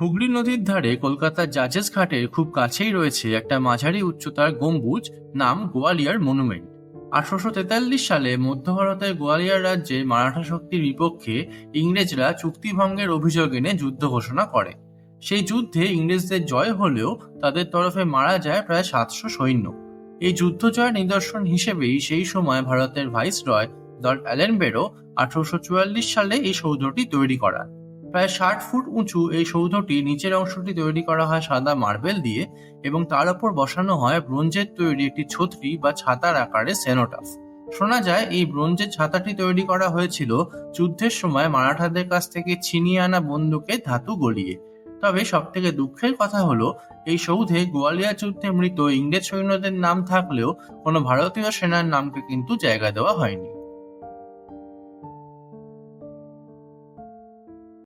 হুগলি নদীর ধারে কলকাতার জাজেস ঘাটের খুব কাছেই রয়েছে একটা মাঝারি উচ্চতার গম্বুজ, নাম গোয়ালিয়ার মনুমেন্ট। আঠারোশো তেতাল্লিশ সালে মধ্য ভারতের গোয়ালিয়ার রাজ্যে মারাঠা শক্তির বিপক্ষে ইংরেজরা চুক্তিভঙ্গের অভিযোগ এনে যুদ্ধ ঘোষণা করে। সেই যুদ্ধে ইংরেজদের জয় হলেও তাদের তরফে মারা যায় প্রায় সাতশো সৈন্য। এই যুদ্ধ জয়ের নিদর্শন হিসেবেই সেই সময় ভারতের ভাইস রয় লর্ড অ্যালেনবেরো, আঠারোশো চুয়াল্লিশ সালে এই সৌধটি তৈরি করান প্রায় ষাট ফুট উঁচু এই সৌধটি নিচের অংশটি তৈরি করা হয় সাদা মার্বেল দিয়ে এবং তার উপর বসানো হয় ব্রোঞ্জের তৈরি একটি ছত্রি বা ছাতার আকারে সেনোটাফ। শোনা যায়, এই ব্রোঞ্জের ছাতাটি তৈরি করা হয়েছিল যুদ্ধের সময় মারাঠাদের কাছ থেকে ছিনিয়ে আনা বন্দুকে ধাতু গলিয়ে। তবে সব থেকে দুঃখের কথা হলো, এই সৌধে গোয়ালিয়া যুদ্ধে মৃত ইংরেজ সৈন্যদের নাম থাকলেও কোনো ভারতীয় সেনার নামকে কিন্তু জায়গা দেওয়া হয়নি।